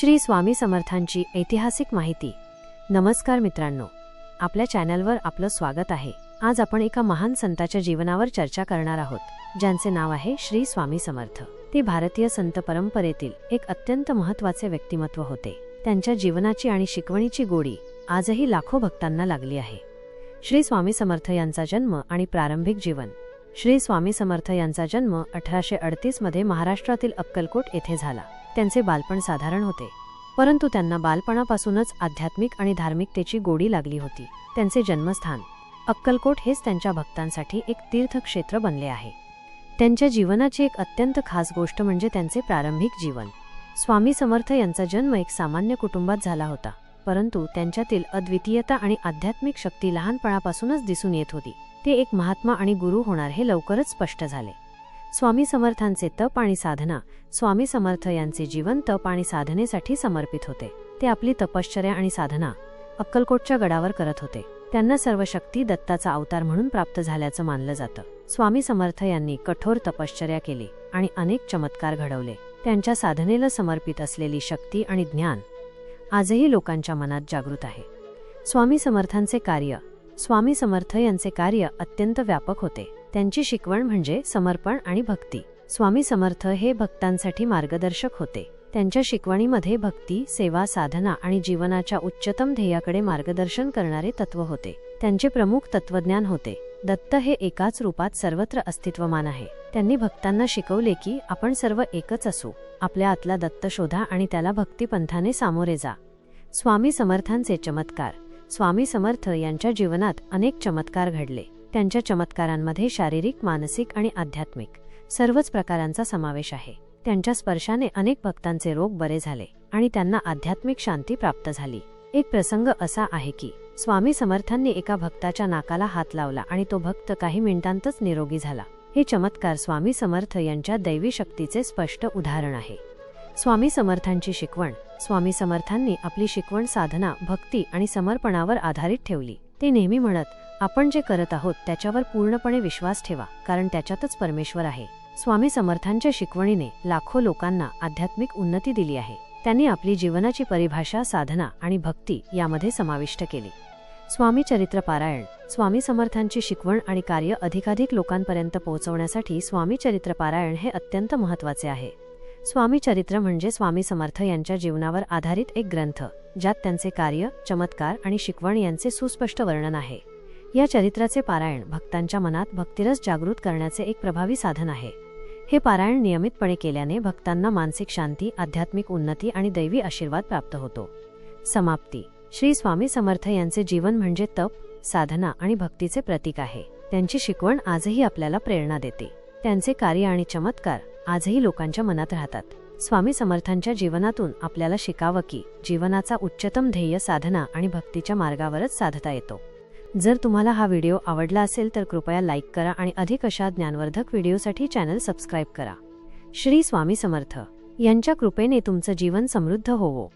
श्री स्वामी समर्थांची ऐतिहासिक माहिती. नमस्कार मित्रांनो. आपल्या चॅनलवर आपलं स्वागत आहे. आज आपण एका महान संताच्या जीवनावर चर्चा करणार आहोत ज्यांचे नाव आहे श्री स्वामी समर्थ. ते भारतीय संत परंपरेतील एक अत्यंत महत्त्वाचे व्यक्तिमत्व होते. त्यांच्या जीवनाची आणि शिकवणीची गोडी आजही लाखो भक्तांना लागली आहे. श्री स्वामी समर्थ यांचा जन्म आणि प्रारंभिक जीवन श्री स्वामी समर्थ यांचा जन्म अठराशे अडतीसमध्ये महाराष्ट्रातील अक्कलकोट येथे झाला. त्यांचे बालपण साधारण होते. परंतु त्यांना बालपणापासूनच आध्यात्मिक आणि धार्मिकतेची गोडी लागली होती. त्यांचे जन्मस्थान अक्कलकोट हेच त्यांच्या भक्तांसाठी एक तीर्थक्षेत्र बनले आहे. त्यांच्या जीवनाची एक अत्यंत खास गोष्ट म्हणजे त्यांचे प्रारंभिक जीवन. स्वामी समर्थ यांचा जन्म एक सामान्य कुटुंबात झाला होता परंतु त्यांच्यातील अद्वितीयता आणि आध्यात्मिक शक्ती लहानपणापासूनच दिसून येत होती. ते एक महात्मा आणि गुरु होणार हे लवकरच स्पष्ट झाले. स्वामी समर्थांचे तप आणि साधना स्वामी समर्थ यांचे जीवन तप आणि साधनेसाठी समर्पित होते. ते आपली तपश्चर्या आणि साधना अक्कलकोटच्या गडावर करत होते. त्यांना सर्व शक्ती दत्ताचा अवतार म्हणून प्राप्त झाल्याचं मानलं जातं. स्वामी समर्थ यांनी कठोर तपश्चर्या केली आणि अनेक चमत्कार घडवले. त्यांच्या साधनेला समर्पित असलेली शक्ती आणि ज्ञान आजही लोकांच्या मनात जागृत आहे. स्वामी समर्थांचे कार्य स्वामी समर्थ यांचे कार्य अत्यंत व्यापक होते. त्यांची शिकवण म्हणजे समर्पण आणि भक्ती. स्वामी समर्थ हे भक्तांसाठी मार्गदर्शक होते. त्यांच्या शिकवणीमध्ये भक्ती सेवा साधना आणि जीवनाच्या उच्चतम ध्येयाकडे मार्गदर्शन करणारे तत्व होते. त्यांचे प्रमुख तत्वज्ञान होते. दत्त हे एकाच रूपात सर्वत्र अस्तित्वमान आहे. त्यांनी भक्तांना शिकवले की आपण सर्व एकच असू. आपल्या आतला दत्त शोधा आणि त्याला भक्तिपंथाने सामोरे जा. स्वामी समर्थांचे चमत्कार. स्वामी समर्थ यांच्या जीवनात अनेक चमत्कार घडले. त्यांच्या चमत्कारांमध्ये शारीरिक मानसिक आणि आध्यात्मिक सर्वच प्रकारांचा समावेश आहे. त्यांच्या स्पर्शाने अनेक भक्तांचे रोग बरे झाले आणि त्यांना आध्यात्मिक शांती प्राप्त झाली. एक प्रसंग असा आहे की स्वामी समर्थांनी एका भक्ताच्या नाकाला हात लावला आणि तो भक्त काही मिनिटांतच निरोगी झाला. हे चमत्कार स्वामी समर्थ यांच्या दैवी शक्तीचे स्पष्ट उदाहरण आहे. स्वामी समर्थांची शिकवण स्वामी समर्थांनी आपली शिकवण साधना भक्ती आणि समर्पणावर आधारित ठेवली. ते नेहमी म्हणत आपण जे करत आहोत त्याच्यावर पूर्णपणे विश्वास ठेवा कारण त्याच्यातच परमेश्वर आहे. स्वामी समर्थांच्या शिकवणीने लाखो लोकांना आध्यात्मिक उन्नती दिली आहे. त्यांनी आपली जीवनाची परिभाषा साधना आणि भक्ती यामध्ये समाविष्ट केली. स्वामी चरित्र पारायण स्वामी समर्थांची शिकवण आणि कार्य अधिकाधिक लोकांपर्यंत पोहोचवण्यासाठी स्वामी चरित्र पारायण हे अत्यंत महत्त्वाचे आहे. स्वामी चरित्र म्हणजे स्वामी समर्थ यांच्या जीवनावर आधारित एक ग्रंथ ज्यात त्यांचे कार्य चमत्कार आणि शिकवण यांचे सुस्पष्ट वर्णन आहे. या चरित्राचे पारायण भक्तांच्या मनात भक्तिरस जागृत करण्याचे एक प्रभावी साधन आहे. हे पारायण नियमितपणे केल्याने भक्तांना मानसिक शांती आध्यात्मिक उन्नती आणि दैवी आशीर्वाद प्राप्त होतो. समाप्ती. श्री स्वामी समर्थ यांचे जीवन म्हणजे तप साधना आणि भक्तीचे प्रतीक आहे. त्यांची शिकवण आजही आपल्याला प्रेरणा देते. त्यांचे कार्य आणि चमत्कार आजही लोकांच्या मनात राहतात. स्वामी समर्थांच्या जीवनातून आपल्याला शिकावं की जीवनाचा उच्चतम ध्येय साधना आणि भक्तीच्या मार्गावरच साधता येतो. जर तुम्हाला हा व्हिडिओ आवडला असेल तर कृपया लाईक करा आणि अधिक अशा ज्ञानवर्धक व्हिडिओसाठी चॅनल सबस्क्राईब करा. श्री स्वामी समर्थ. यांच्या कृपेने तुमचं जीवन समृद्ध होवो.